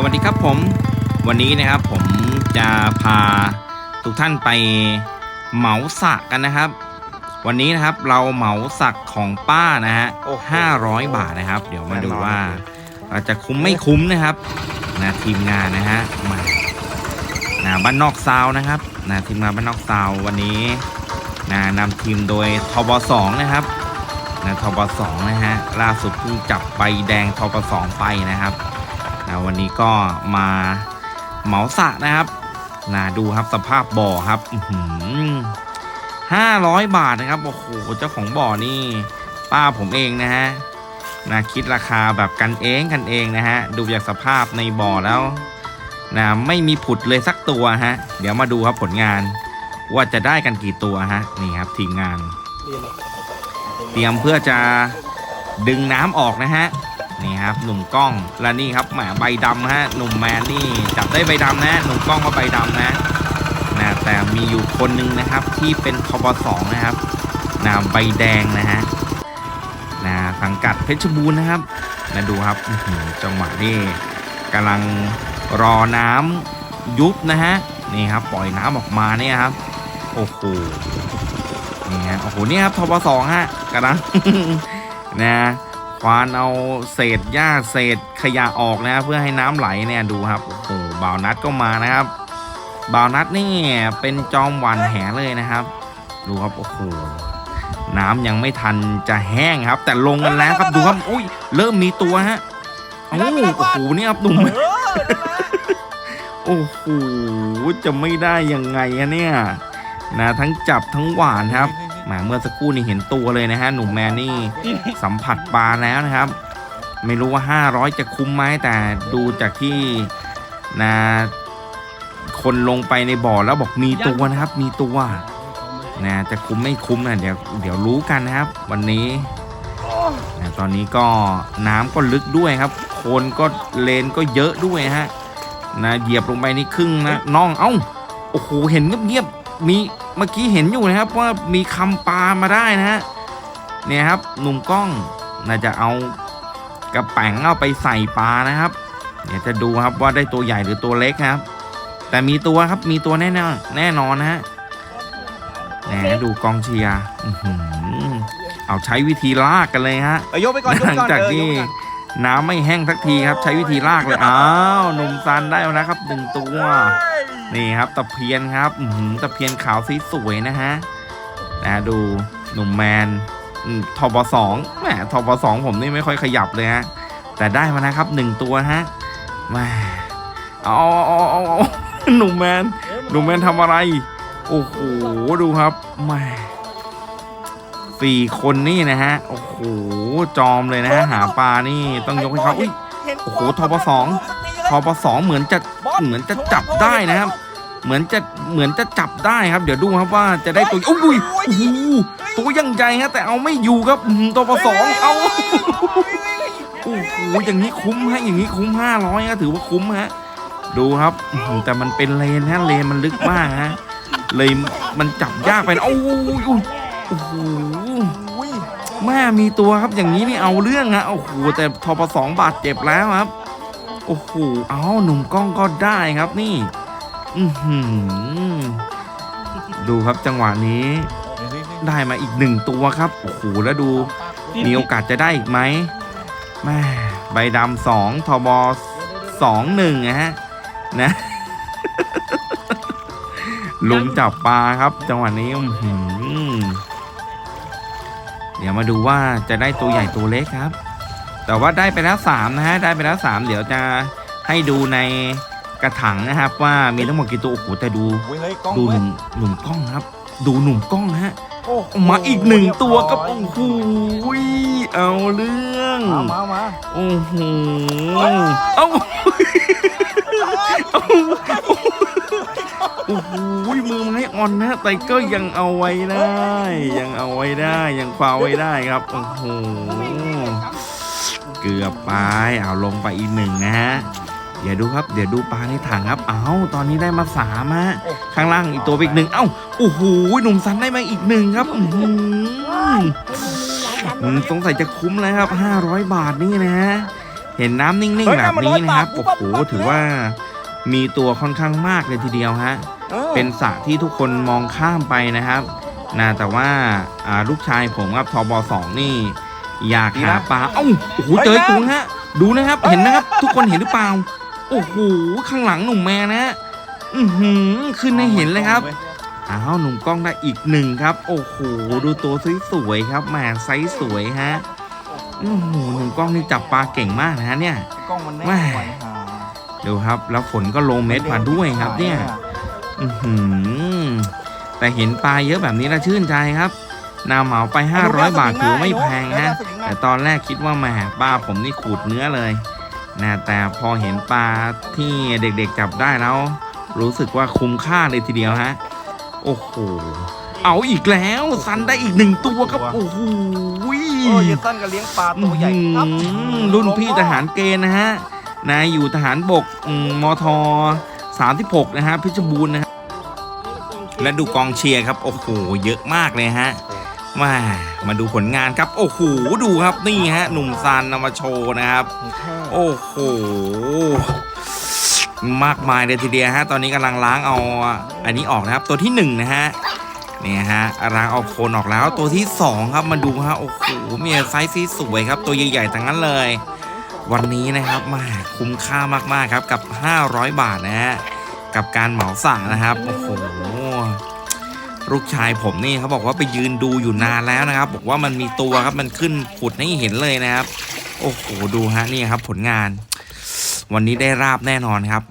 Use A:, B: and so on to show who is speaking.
A: สวัสดีครับผมวันนี้นะครับผมจะพาทุกท่านไปเหมาสักกันนะครับ วันนี้นะครับเราเหมาสักของป้านะฮะ
B: โอ้โห
A: ห้าร้อยบาทนะครับ เดี๋ยวมาดู
B: แน่นอน
A: ว่าเราจะคุ้มไม่คุ้มนะครับนะทีมงานนะฮะมานะบ้านนอกซาวน์นะครับนะทีมงานบ้านนอกซาวน์วันนี้นะนำทีมโดยทบสองนะครับนะทบสองนะฮะล่าสุดเพิ่งจับใบแดงทบสองไปนะครับ นะวันนี้ก็มาเหมาสะนะครับนะดูครับสภาพบ่อครับห้าร้อยบาทนะครับโอ้โหเจ้าของบ่อนี่ ป้าผมเองนะฮะนะคิดราคาแบบกันเองกันเองนะฮะดูจากสภาพในบ่อแล้วนะไม่มีผุดเลยสักตัวฮะ เดี๋ยวมาดูครับผลงาน ว่าจะได้กันกี่ตัวฮะนี่ครับทีมงาน เตรียมเพื่อจะดึงน้ำออกนะฮะ นี่ครับหนุ่มกล้องและนี่ครับแหมใบดำฮะหนุ่มแมนนี่จับได้ใบดำนะหนุ่มกล้องก็ใบดำนะนะแต่มีอยู่คนหนึ่งนะครับที่เป็นทบสองนะครับนะใบแดงนะฮะนะสังกัดเพชรบูรณ์นะครับนะดูครับจังหวะนี่กำลังรอน้ำยุบนะฮะนี่ครับปล่อยน้ำออกมาเนี่ยครับโอ้โหนี่ฮะโอ้โหนี่ครับทบสองฮะกำลังนะ ควานเอาเศษหญ้าเศษขยะออกนะเพื่อให้น้ำไหลเนี่ยดูครับโอ้โหบ่าวนัดก็มานะครับบ่าวนัดนี่เป็นจอมหวันแหเลยนะครับ ดูครับโอ้โหน้ำยังไม่ทันจะแห้งครับ แต่ลงกันแล้วครับดูครับอุ้ยเริ่มมีตัวฮะโอ้โหโอ้โหนี่ครับหนุ่มโอ้โหจะไม่ได้ยังไงอะเนี่ยนะทั้งจับทั้งหวานครับ แหมเมื่อสักครู่นี่เห็นตัวเลยนะฮะหนุ่มแมนนี่สัมผัสปลาแล้วนะครับ ไม่รู้ว่า 500 จะคุ้มไหมแต่ดูจากที่นะคนลงไปในบ่อแล้วบอกมีตัวนะครับ มีตัวนะจะคุ้มไม่คุ้มนะเดี๋ยวเดี๋ยวรู้กันนะครับ วันนี้นะตอนนี้ก็น้ำก็ลึกด้วยครับโคนก็เลนก็เยอะด้วยฮะนะเหยียบลงไปนี่ครึ่งนะน่องเอ้าโอ้โหเห็นเงียบๆ มีเมื่อกี้เห็นอยู่นะครับว่ามีคำปลามาได้นะฮะเนี่ยครับหนุ่มกล้องน่าจะเอากระแป๋งเอาไปใส่ปลานะครับเดี๋ยวจะดูครับว่าได้ตัวใหญ่หรือตัวเล็กครับ แต่มีตัวครับมีตัวแน่นอนแน่นอนนะฮะแหมดูกองเชียร์อื้อหือเอาใช้วิธีลากกันเลยฮะ
B: เอ้ยยกไปก่อนยก
A: ห
B: ไป
A: ลัง
B: ก่อน
A: จาก
B: เออ
A: ที่
B: ยกไปก่อน
A: น้ำไม่แห้งสักทีครับ ใช้วิธีลากเลยอ้าวหนุ่มซันได้แล้วนะครับหนึ่งตัว นี่ครับตะเพียนครับอืตะเพียนขาวสีสวยนะฮะนะดูหนุ่มแมนทบสองแหมทบสองผมนี่ไม่ค่อยขยับเลยฮะแต่ได้มานะครับหนึ่งตัวฮะมาเอาเอาเอาหนุ่มแมนหนุ่มแมนทำอะไร โอ้โหดูครับแหมาสี่คนนี่นะฮะโอ้โหจอมเลยนะฮะหาปลานี่ต้องยกให้เขาอุ้ยโอ้โหทบสอง ทปสองเหมือนจะเหมือนจะจับได้นะครับ เหมือนจะเหมือนจะจับได้ครับ เดี๋ยวดูครับว่าจะได้ตัวอุ้ยโอ้โหตัวยังใหญ่ฮะแต่เอาไม่อยู่ครับอื้อหือทปสองเอาโอ้โหอย่างนี้คุ้มฮะอย่างนี้คุ้มห้าร้อยก็ถือว่าคุ้มฮะดูครับอื้อหือแต่มันเป็นเลนฮะเลนมันลึกมากฮะเลยมันจับยากไปนะโอ้โหโอ้โหแม่มีตัวครับอย่างนี้นี่เอาเรื่องฮะโอ้โหแต่ทปสองบาดเจ็บแล้วครับ โอ้โห เอาหนุ่มกล้องก็ได้ครับนี่ อือหือ ดูครับจังหวะนี้ ได้มาอีกหนึ่งตัวครับ โอ้โห แล้วดู มีโอกาสจะได้อีกไหมแม่ใบดำสองทบสองหนึ่งนะฮะ นะลุมจับปลาครับ จังหวะนี้อื้อหือเดี๋ยวมาดูว่าจะได้ตัวใหญ่ตัวเล็กครับ แต่ว่าได้ไปแล้วสามนะฮะได้ไปแล้วสามเดี๋ยวจะให้ดูในกระถางนะครับ ว่ามีทั้งหมดกี่ตัวโอ้โหแต่ดู
B: โอ้ยเฮ้ยกล้อง
A: ดูห
B: เว้ย
A: นุ่มหนุ่มกล้องครับ ดูหนุ่มกล้องฮะ
B: โอ้โห
A: มาอีกหนึ่งตัวก็
B: เรี
A: โอ้
B: ยบ
A: โหเอาเรื่อง
B: ร้อยมามามา
A: โอ้โหเอาโอ้โหมือไม้อ่อนนะแต่ก็ยังเอาไว้ได้ ยังเอาไว้ได้ยังคว้าไว้ได้ครับโอ้โห เกือบไปเอาลงไปอีกหนึ่งนะฮะเดี๋ยวดูครับเดี๋ยวดูปลาในถังครับ เอาตอนนี้ได้มาสามฮะข้างล่างอีกตัวไปอีกหนึ่งเอ้าโอ้โหหนุ่มสันได้มาอีกหนึ่งครับอื้อหืออืมสงสัยจะคุ้มแล้วครับ500บาทนี่นะฮะเห็นน้ำนิ่ง
B: เฮ้
A: ๆ
B: ย
A: แบบนี้นะครับ
B: น้ำมันร้
A: โอ้
B: อย
A: โห
B: ปาก
A: ถือว่ามีตัวค่อนข้างมากเลยทีเดียวฮะ
B: ออ
A: เป็นสระที่ทุกคนมองข้ามไปนะครับนะแต่ว่าอ่าลูกชายผมครับทบสองนี่ อยากหาปลาเอ้าโอ้โหเจอตัวฮะ ดูนะครับ เห็นนะครับ ทุกคนเห็นหรือเปล่า โอ้โห ข้างหลังหนุ่มแม่นะฮะอือหือขึ้นให้เห็นเลยครับ อ้าว หนุ่มกล้องได้อีกหนึ่งครับ โอ้โห ดูตัวสวยๆครับแหมไซส์สวยฮะ โอ้โห หนุ่มกล้องนี่จับปลาเก่งมากนะฮะเนี่ย
B: ไอ้กล้องมันแน่
A: แม่
B: ไว้หา
A: ดูครับ แล้วฝนก็ลงเม็ดมาด้วยครับเนี่ย อือหือแต่เห็นปลาเยอะแบบนี้แล้วชื่นใจครับ นาเหมาไป 500 บาทถือไม่แพงฮะ แต่ตอนแรกคิดว่าแหมปลาผมนี่ขูดเนื้อเลยนะแต่พอเห็นปลาที่เด็กๆจับได้แล้ว รู้สึกว่าคุ้มค่าเลยทีเดียวฮะ โอ้โห เอาอีกแล้วซันได้อีกหนึ่งตัวครับ โอ้โห
B: โอ้ยเยนตันก็เลี้ยงปลาตัวใหญ่ครับ
A: อื้อหือรุ่นพี่ทหารเกณฑ์นะฮะนายอยู่ทหารบกอืมมท36 นะฮะเพชรบูรณ์นะฮะและดูกองเชียร์ครับ โอ้โห เยอะมากเลยฮะ มามาดูผลงานครับ โอ้โหดูครับนี่ฮะ หนุ่มซันนำมาโชว์นะครับ โอ้โหมากมายเลยทีเดียวฮะ ตอนนี้กำลังล้างเอาอันนี้ออกนะครับ ตัวที่หนึ่งนะฮะเนี่ยฮะล้างเอาโคนออกแล้วตัวที่สองครับมาดูฮะโอ้โหมีไซส์ที่สวยครับ ตัวใหญ่ๆทั้งนั้นเลย วันนี้นะครับมาคุ้มค่ามากๆครับกับ 500 บาทนะฮะกับการเหมาสระนะครับโอ้โห ลูกชายผมนี่เขาบอกว่าไปยืนดูอยู่นานแล้วนะครับ บอกว่ามันมีตัวครับมันขึ้นผุดให้เห็นเลยนะครับ โอ้โหดูฮะนี่ครับผลงาน วันนี้ได้ราบแน่นอนครับ